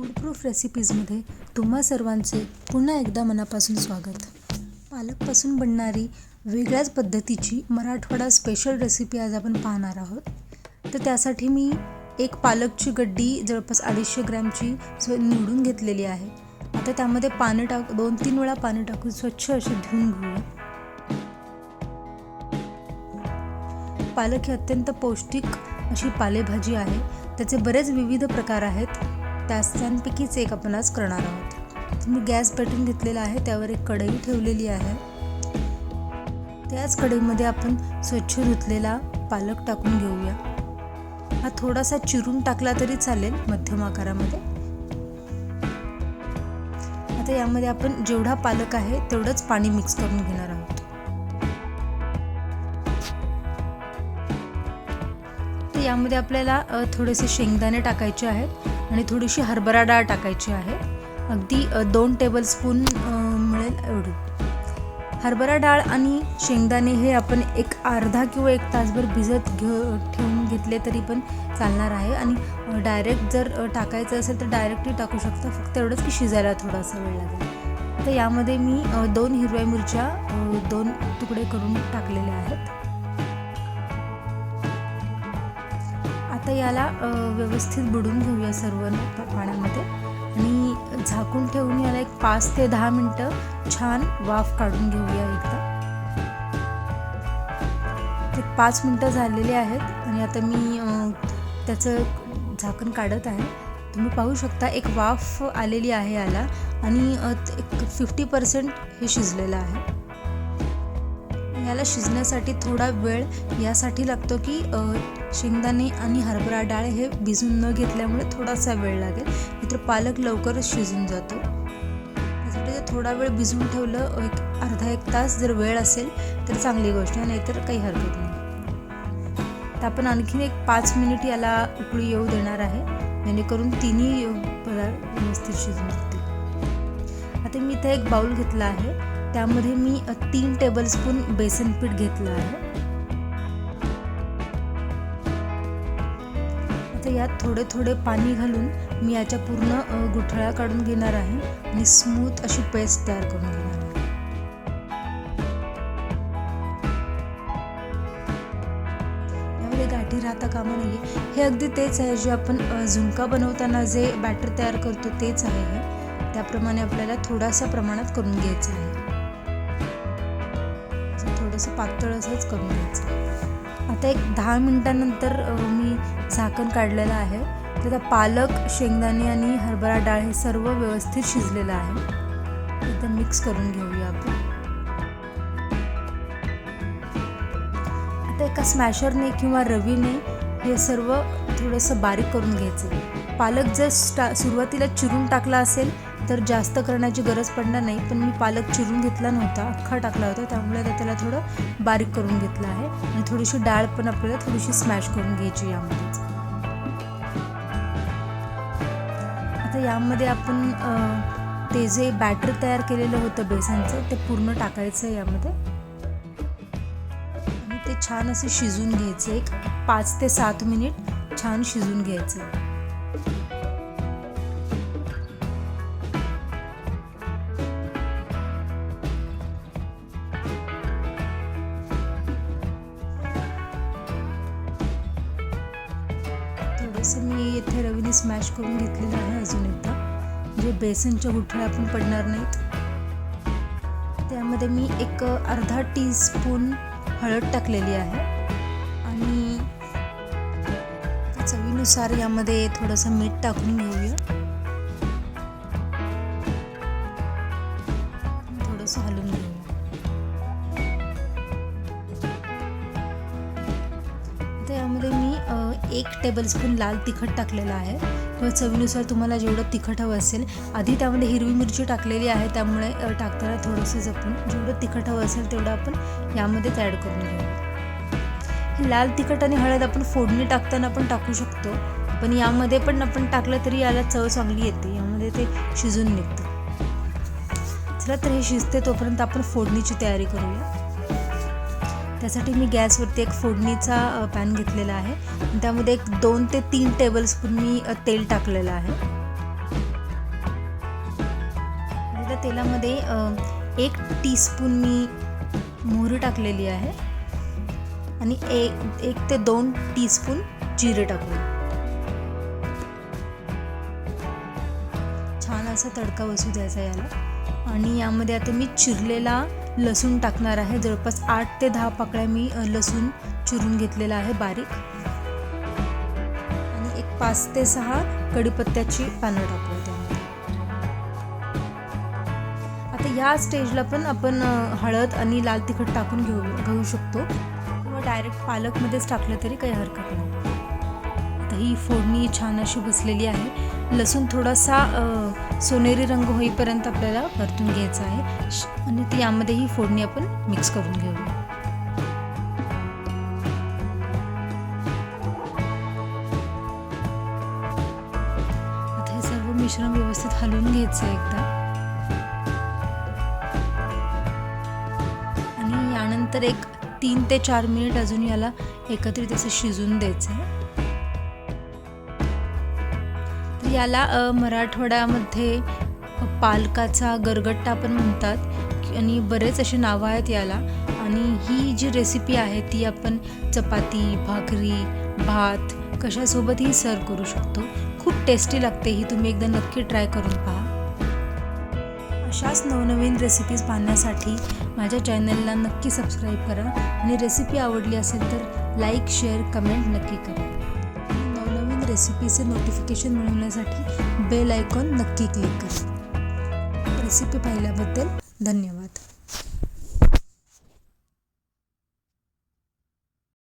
फूडप्रूफ रेसिपीजमध्ये तुम्हा सर्वांचे पुन्हा एकदा मनापासून स्वागत. पालकपासून बनणारी वेगळ्याच पद्धतीची मराठवाडा स्पेशल रेसिपी आज आपण पाहणार आहोत. तर त्यासाठी मी एक पालकची गड्डी जवळपास अडीचशे ग्रॅमची स्व निवडून घेतलेली आहे. आता त्यामध्ये पानं टाक दोन तीन वेळा पाणी टाकून स्वच्छ अशी धुवून घेऊया. पालक ही अत्यंत पौष्टिक अशी पालेभाजी आहे. त्याचे बरेच विविध प्रकार आहेत. त्यास त्यांपैकीच एक आपण आज करणार आहोत. मी गॅस पेटून घेतलेला आहे त्यावर एक कढई ठेवलेली आहे. त्याच कढईमध्ये आपण स्वच्छ धुतलेला पालक टाकून घेऊया. हा थोडासा चिरून टाकला तरी चालेल मध्यम आकारामध्ये. आता यामध्ये आपण जेवढा पालक आहे तेवढंच पाणी मिक्स करून घेणार आहोत. तर यामध्ये आपल्याला थोडेसे शेंगदाणे टाकायचे आहेत. आणि थोडीशी हरभरा डाळ टाकायची आहे. अगदी दोन टेबलस्पून मिळेल एवढी. हरभरा डाळ आणि शेंगदाणे हे आपण एक अर्धा किंवा एक तासभर भिजत घे ठेवून घेतले तरी पण चालणार आहे. आणि डायरेक्ट जर टाकायचं असेल तर डायरेक्टली टाकू शकता. फक्त एवढंच की शिजायला थोडासा वेळ लागेल. तर यामध्ये मी दोन हिरव्या मिरच्या दोन तुकडे करून टाकलेल्या आहेत. आता याला व्यवस्थित बुडून घेऊया सर्व पाण्यामध्ये. आणि झाकून ठेवून याला एक पाच ते दहा मिनटं छान वाफ काढून घेऊया एकदा. ते पाच मिनटं झालेले आहेत आणि आता मी त्याचं झाकण काढत आहे. तुम्ही पाहू शकता एक वाफ आलेली आहे याला आणि एक फिफ्टी पर्सेंट हे शिजलेलं आहे. याला शिजण्यासाठी थोडा वेळ यासाठी लागतो की शेंगदाणे आणि हरभरा डाळ हे भिजून न घेतल्यामुळे थोडासा वेळ लागेल. नाहीतर पालक लवकरच शिजून जातो. त्यासाठी जर थोडा वेळ भिजून ठेवलं एक अर्धा एक तास जर वेळ असेल तर चांगली गोष्ट आहे. नाहीतर काही हरकत नाही. तर आपण आणखीन एक पाच मिनिट याला उकळी येऊ देणार आहे. जेणेकरून तिन्ही पदार्थ व्यवस्थित शिजून जातील. आता मी इथे एक बाउल घेतला आहे. त्यामध्ये मी तीन टेबलस्पून बेसन पीठ घेतलं आहे. आता यात थोडे थोडे पाणी घालून मी याच्या पूर्ण गुठळ्या काढून घेणार आहे आणि स्मूथ अशी पेस्ट तयार करून घेणार आहे. यामध्ये गाठी राहता कामा नाही हे अगदी तेच आहे जे आपण झुणका बनवताना जे बॅटर तयार करतो तेच आहे हे. त्याप्रमाणे आपल्याला थोडासा प्रमाणात करून घ्यायचं आहे. थोडंसं पातळ असंच करून घ्यायचं आता एक दहा मिनटानंतर मी झाकण काढलेलं आहे. तर पालक शेंगदाणे आणि हरभरा डाळ हे सर्व व्यवस्थित शिजलेलं आहे. एकदम मिक्स करून घेऊया आपण. आता एका स्मॅशरने किंवा रवीने हे सर्व थोडंसं बारीक करून घ्यायचं. पालक जर स्टा सुरुवातीला चिरून टाकला असेल तर जास्त करण्याची गरज पडणार नाही पण मी पालक चिरून घेतला नव्हता अख्खा टाकला होता त्यामुळे आता त्याला थोडं बारीक करून घेतलं आहे. आणि थोडीशी डाळ पण आपल्याला थोडीशी स्मॅश करून घ्यायची यामध्येच. आता यामध्ये आपण ते जे बॅटर तयार केलेलं होतं बेसनचं ते पूर्ण टाकायचं आहे यामध्ये. आणि ते छान असं शिजून घ्यायचे एक पाच ते सात मिनिट छान शिजून घ्यायचं असं मी इथे रवीने स्मॅश करून घेतलेलं आहे अजून एकदा. म्हणजे बेसनच्या गुठळ्या पण पडणार नाहीत. त्यामध्ये मी एक अर्धा टी स्पून हळद टाकलेली आहे. आणि चवीनुसार यामध्ये थोडंसं मीठ टाकून घेऊया. थोडंसं हलवून घेऊया. एक टेबलस्पून लाल तिखट टाकलेलं आहे. किंवा चवीनुसार तुम्हाला जेवढं तिखट हवं असेल आधी त्यामध्ये हिरवी मिरची टाकलेली आहे त्यामुळे टाकताना थोडंसं जपून जेवढं तिखट हवं असेल तेवढं आपण यामध्येच ॲड करून घेऊ. हे लाल तिखट आणि हळद आपण फोडणी टाकताना पण टाकू शकतो पण यामध्ये पण आपण टाकलं तरी याला चव चांगली येते यामध्ये ते शिजून निघतं. चला तर हे शिजते तोपर्यंत आपण फोडणीची तयारी करूया. त्यासाठी मी गॅसवरती एक फोडणीचा पॅन घेतलेला आहे. त्यामध्ये एक दोन ते तीन टेबलस्पून मी तेल टाकलेलं आहे. आणि त्या तेलामध्ये एक टीस्पून मी मोहरी टाकलेली आहे. आणि एक एक ते दोन टीस्पून जिरे टाकू छान असा तडका बसू द्यायचा याला. आणि यामध्ये आता मी चिरलेला लसूण टाकणार आहे. जवळपास आठ ते दहा पाकळ्या मी लसूण चिरून घेतलेला आहे बारीक. आणि एक पाच ते सहा कढीपत्त्याची पानं टाकूया त्यामध्ये आता ह्या स्टेजला पण आपण हळद आणि लाल तिखट टाकून घेऊ घेऊ शकतो. किंवा डायरेक्ट पालकमध्येच टाकलं तरी काही हरकत नाही. आता ही फोडणी छान अशी बसलेली आहे. लसूण थोडासा सोनेरी रंग होईपर्यंत आपल्याला परतून घ्यायचा आहे. आणि ती यामध्ये ही फोडणी आपण मिक्स करून घेऊया. आता हे सर्व मिश्रण व्यवस्थित हलवून घ्यायचं आहे एकदा. आणि यानंतर एक तीन ते चार मिनिट अजून याला एकत्रित असं शिजून द्यायचं आहे. याला मराठवाड्यामध्ये पालकाचा गरगट्टा पण म्हणतात. आणि बरेच असे नावं आहेत याला. आणि ही जी रेसिपी आहे ती आपण चपाती भाकरी भात कशासोबतही सर्व करू शकतो. खूप टेस्टी लागते ही. तुम्ही एकदा नक्की ट्राय करून पहा. अशाच नवनवीन रेसिपीज पाहण्यासाठी माझ्या चॅनलला नक्की सबस्क्राईब करा. आणि रेसिपी आवडली असेल तर लाईक शेअर कमेंट नक्की करा. रेसिपीचे नोटिफिकेशन मिळवण्यासाठी बेल आयकॉन नक्की क्लिक करा. रेसिपी पाहिल्याबद्दल धन्यवाद.